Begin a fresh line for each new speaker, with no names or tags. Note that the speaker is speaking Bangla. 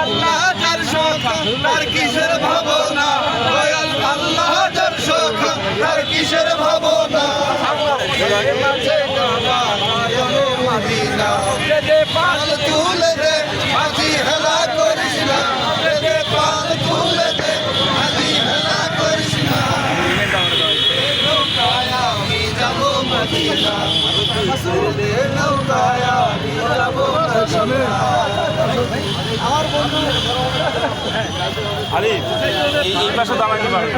আল্লাহ
যার শোক, তার কিসের ভাবনা? আল্লাহ যার শোক, তার কিসের ভাবনা?
পাল
তুলে দে মাঝি হেলা করিস না। পাল তুলে দে মাঝি হেলা করিস না। আমি যাব মদিনা দে নৌকায় আমি যাব মদিনা
আলিফ এই পাশে দাঁড়াতে পারবে